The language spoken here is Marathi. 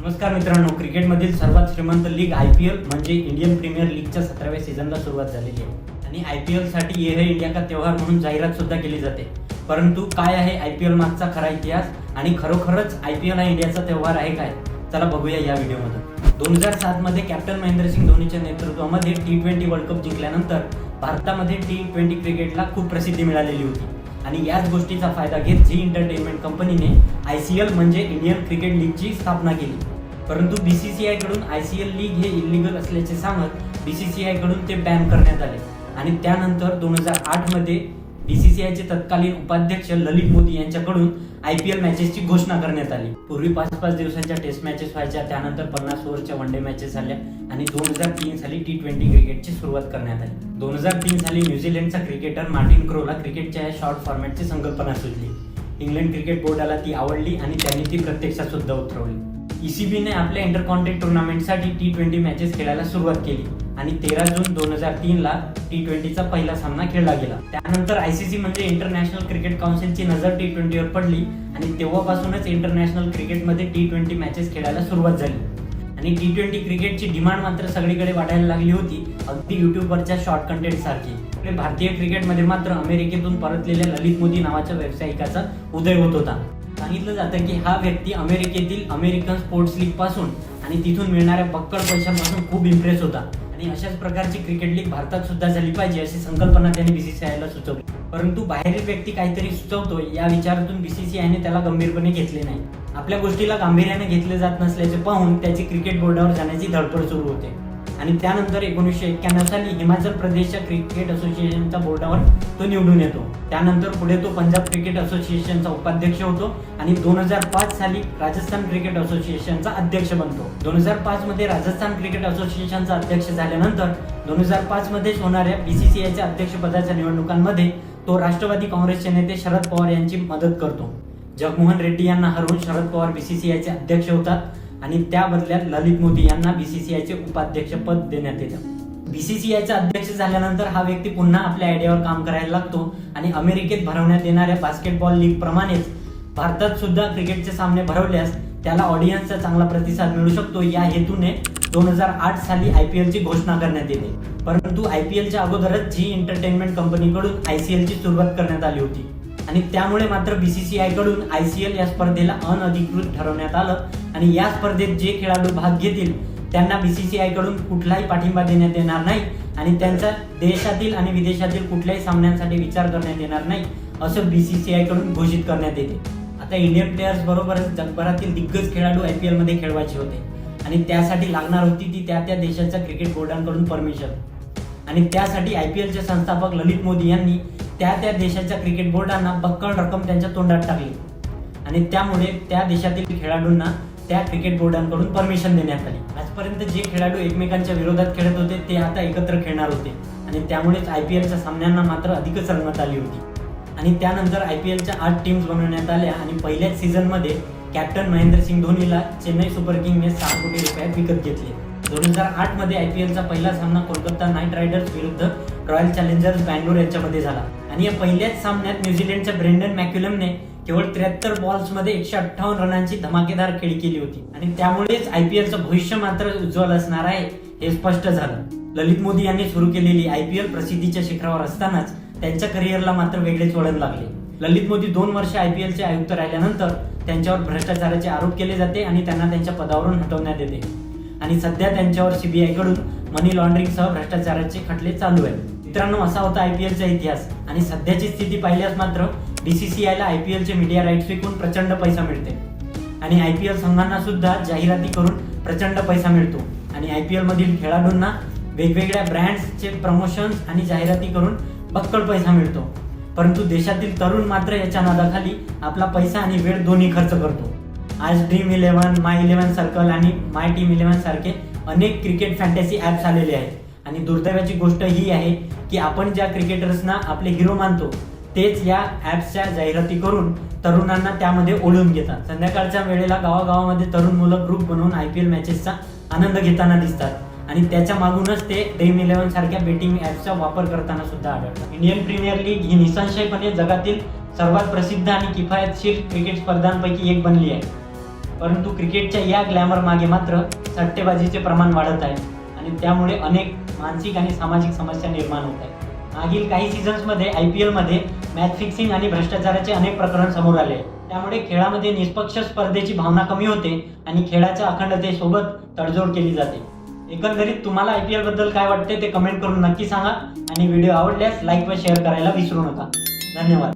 नमस्कार मित्रांनो क्रिकेटमधील सर्वात श्रीमंत लीग आय पी एल म्हणजे इंडियन प्रीमियर लीगच्या सतराव्या सीझनला सुरुवात झालेली आहे. आणि आय पी एलसाठी ये हे इंडिया का त्योहार म्हणून जाहिरात सुद्धा केली जाते. परंतु काय आहे आय पी एल मागचा खरा इतिहास? आणि खरोखरच आय पी एल हा इंडियाचा त्योहार आहे काय? चला बघूया या व्हिडिओमध्ये दोन हजार सात मध्ये कॅप्टन महेंद्रसिंग धोनीच्या नेतृत्वामध्ये टी ट्वेंटी वर्ल्ड कप जिंकल्यानंतर भारतामध्ये टी ट्वेंटी क्रिकेटला खूप प्रसिद्धी मिळालेली होती. आणि याच गोष्टीचा फायदा घेत झी एंटरटेनमेंट कंपनीने आय सी एल म्हणजे इंडियन क्रिकेट लीगची स्थापना केली. परंतु बीसीसीआयकडून आय सी एल लीग हे इलिगल असल्याचे सांगत बी सी सी कडून ते बॅन करण्यात आले. आणि त्यानंतर दोन हजार आठमध्ये बीसीसीआयचे तत्कालीन उपाध्यक्ष ललित मोदी यांच्याकडून आय पी एल मॅचेसची घोषणा करण्यात आली. पूर्वी पाच पाच दिवसांच्या टेस्ट मॅचेस व्हायच्या त्यानंतर पन्नास ओव्हरच्या वन डे मॅचेस झाल्या आणि दोन हजार तीन साली टी ट्वेंटी क्रिकेटची सुरुवात करण्यात आली. दोन हजार तीन साली न्यूझीलंडचा क्रिकेटर मार्टिन क्रोला क्रिकेटच्या या शॉर्ट फॉर्मॅटची संकल्पना सुचली. इंग्लंड क्रिकेट बोर्डाला ती आवडली आणि त्यांनी ती प्रत्यक्षात सुद्धा उतरवली. ईसीबीने आपल्या इंटरकॉन्टिनेंट टुर्नामेंटसाठी टी ट्वेंटी मॅचेस खेळायला सुरुवात केली आणि तेरा जून दोन हजार तीन ला टी ट्वेंटीचा पहिला सामना खेळला गेला. त्यानंतर आयसीसी म्हणजे इंटरनॅशनल क्रिकेट काउन्सिलची नजर टी ट्वेंटीवर पडली आणि तेव्हापासूनच इंटरनॅशनल क्रिकेटमध्ये टी ट्वेंटी मॅचेस खेळायला सुरुवात झाली. आणि टी ट्वेंटी क्रिकेटची डिमांड मात्र सगळीकडे वाढायला लागली होती अगदी युट्यूबवरच्या शॉर्ट कंटेंट सारखी. भारतीय क्रिकेटमध्ये मात्र अमेरिकेतून परतलेल्या ललित मोदी नावाच्या व्यावसायिकाचा उदय होत होता. सांगितलं जातं की हा व्यक्ती अमेरिकेतील अमेरिकन स्पोर्ट्स लीगपासून आणि तिथून मिळणाऱ्या पक्कड पैशांपासून खूप इम्प्रेस होता. आणि अशाच प्रकारची क्रिकेट लीग भारतात सुद्धा झाली पाहिजे अशी संकल्पना त्यांनी बीसीसीआयला सुचवली. परंतु बाहेरील व्यक्ती काहीतरी सुचवतो या विचारातून बीसीसीआयने त्याला गंभीरपणे घेतले नाही. आपल्या गोष्टीला गांभीर्याने घेतले जात नसल्याचे पाहून त्याची क्रिकेट बोर्डावर जाण्याची धडपड सुरू होते. आणि त्यानंतर एकोणीसशे एक्क्याण्णव साली हिमाचल प्रदेशच्या क्रिकेट असोसिएशनच्या बोर्डावर तो निवडून येतो. त्यानंतर पुढे तो पंजाब क्रिकेट असोसिएशनचा उपाध्यक्ष होतो आणि दोन हजार पाच साली राजस्थान क्रिकेट असोसिएशनचा अध्यक्ष बनतो. दोन हजार पाच मध्ये राजस्थान क्रिकेट असोसिएशनचा अध्यक्ष झाल्यानंतर दोन हजार पाच मध्येच होणाऱ्या बीसीसीआयच्या अध्यक्षपदाच्या निवडणुकांमध्ये तो राष्ट्रवादी काँग्रेसचे नेते शरद पवार यांची मदत करतो. जगमोहन रेड्डी यांना हरवून शरद पवार बीसीसीआयचे अध्यक्ष होतात. आणि त्या बदल्यात ललित मोदी यांना बीसीसीआयचे उपाध्यक्ष पद देण्यात येतं. बीसीसीआयचा अध्यक्ष झाल्यानंतर हा व्यक्ती पुन्हा आपल्या आयडियावर काम करायला लागतो आणि अमेरिकेत भरवण्यात येणाऱ्या बास्केटबॉल लीग प्रमाणेच भारतात सुद्धा क्रिकेटचे सामने भरवल्यास त्याला ऑडियन्सचा चांगला प्रतिसाद मिळू शकतो. या हेतूने दोन हजार आठ साली आय पी एलची घोषणा करण्यात येते. परंतु आय पी एलच्या अगोदरच झी एंटरटेनमेंट कंपनीकडून आय सी एलची सुरुवात करण्यात आली होती. आणि त्यामुळे मात्र बी सी सी आयकडून आय सी एल या स्पर्धेला अनधिकृत ठरवण्यात आलं. आणि या स्पर्धेत जे खेळाडू भाग घेतील त्यांना बी सी सी आयकडून कुठलाही पाठिंबा देण्यात येणार नाही आणि त्यांचा देशातील आणि विदेशातील कुठल्याही सामन्यांसाठी विचार करण्यात येणार नाही असं बी सी सी आयकडून घोषित करण्यात येते. आता इंडियन प्लेयर्स बरोबरच जगभरातील दिग्गज खेळाडू आय पी एलमध्ये खेळवायचे होते. आणि त्यासाठी लागणार होती ती त्या त्या देशाच्या क्रिकेट बोर्डांकडून परमिशन आणि त्यासाठी आय पी एलचे संस्थापक ललित मोदी यांनी त्या त्या देशाच्या क्रिकेट बोर्डांना बक्कळ रक्कम त्यांच्या तोंडात टाकली. आणि त्यामुळे त्या देशातील खेळाडूंना त्या क्रिकेट बोर्डांकडून परमिशन देण्यात आली. आजपर्यंत जे खेळाडू एकमेकांच्या विरोधात खेळत होते ते आता एकत्र खेळणार होते. आणि त्यामुळेच आय पी एलच्या सामन्यांना मात्र अधिकच रंगत आली होती. आणि त्यानंतर आय पी एलच्या आठ टीम्स बनवण्यात आल्या आणि पहिल्याच सीझनमध्ये कॅप्टन महेंद्रसिंग धोनीला चेन्नई सुपर किंगने सहा कोटी रुपयात विकत घेतले. दोन हजार आठमध्ये आय पी एलचा पहिला सामना कोलकाता नाईट रायडर्स विरुद्ध रॉयल चॅलेंजर्स बँगलोर यांच्यामध्ये झाला. आणि या पहिल्याच सामन्यात न्यूझीलंडच्या ब्रेंडन मॅक्युलमने केवळ त्र्याहत्तर बॉल्समध्ये एकशे अठ्ठावन्न रनांची धमाकेदार खेळी केली होती. आणि त्यामुळेच आय पी एलचं भविष्य मात्र उज्ज्वल असणार आहे हे स्पष्ट झालं. ललित मोदी यांनी सुरू केलेली आय पी एल प्रसिद्धीच्या शिखरावर असतानाच त्यांच्या करिअरला मात्र वेगळेच वळण लागले. ललित मोदी दोन वर्ष आय पी एलचे आयुक्त राहिल्यानंतर त्यांच्यावर भ्रष्टाचाराचे आरोप केले जाते आणि त्यांना त्यांच्या पदावरून हटवण्यात येते. आणि सध्या त्यांच्यावर सीबीआयकडून मनी लॉन्ड्रिंगसह भ्रष्टाचाराचे खटले चालू आहेत. मित्रांनो असा होता आय पी एलचा इतिहास. आणि सध्याची स्थिती पाहिल्यास मात्र बीसीसीआयला आय पी एलचे मीडिया राईट्स विकून प्रचंड पैसा मिळते. आणि आय पी एल संघांना सुद्धा जाहिराती करून प्रचंड पैसा मिळतो. आणि आय पी एलमधील खेळाडूंना वेगवेगळ्या ब्रँड्सचे प्रमोशन्स आणि जाहिराती करून बक्कळ पैसा मिळतो. परंतु देशातील तरुण मात्र याच्या नादाखाली आपला पैसा आणि वेळ दोन्ही खर्च करतो. आज dream eleven my eleven circle आणि माय टीम इलेव्हन सारखे अनेक क्रिकेट फॅन्टॅसी ॲप्स आलेले आहेत. आणि दुर्दैवाची गोष्ट ही आहे की आपण ज्या क्रिकेटर्सना आपले हिरो मानतो तेच या ॲप्सच्या जाहिराती करून तरुणांना त्यामध्ये ओढून घेतात. संध्याकाळच्या वेळेला गावागावामध्ये तरुण मुलं ग्रुप बनवून आय पी एल मॅचेसचा आनंद घेताना दिसतात. आणि त्याच्या मागूनच ते ड्रीम इलेव्हन सारख्या बेटिंग ॲप्सचा वापर करताना सुद्धा आढळतात. इंडियन प्रीमियर लीग ही निसंशयपणे जगातील सर्वात प्रसिद्ध आणि किफायतशीर क्रिकेट स्पर्धांपैकी एक बनली आहे. परंतु क्रिकेटच्या या ग्लॅमर मागे मात्र सट्टेबाजीचे प्रमाण वाढत आहे. आणि त्यामुळे अनेक मानसिक आणि सामाजिक समस्या निर्माण होत आहेत. मागील काही सीझन्समध्ये आय पी एलमध्ये मॅच फिक्सिंग आणि भ्रष्टाचाराचे अनेक प्रकरण समोर आले. त्यामुळे खेळामध्ये निष्पक्ष स्पर्धेची भावना कमी होते आणि खेळाच्या अखंडतेसोबत तडजोड केली जाते. एकंदरीत तुम्हाला आय पी एलबद्दल काय वाटते ते कमेंट करून नक्की सांगा आणि व्हिडिओ आवडल्यास लाईक व शेअर करायला विसरू नका. धन्यवाद.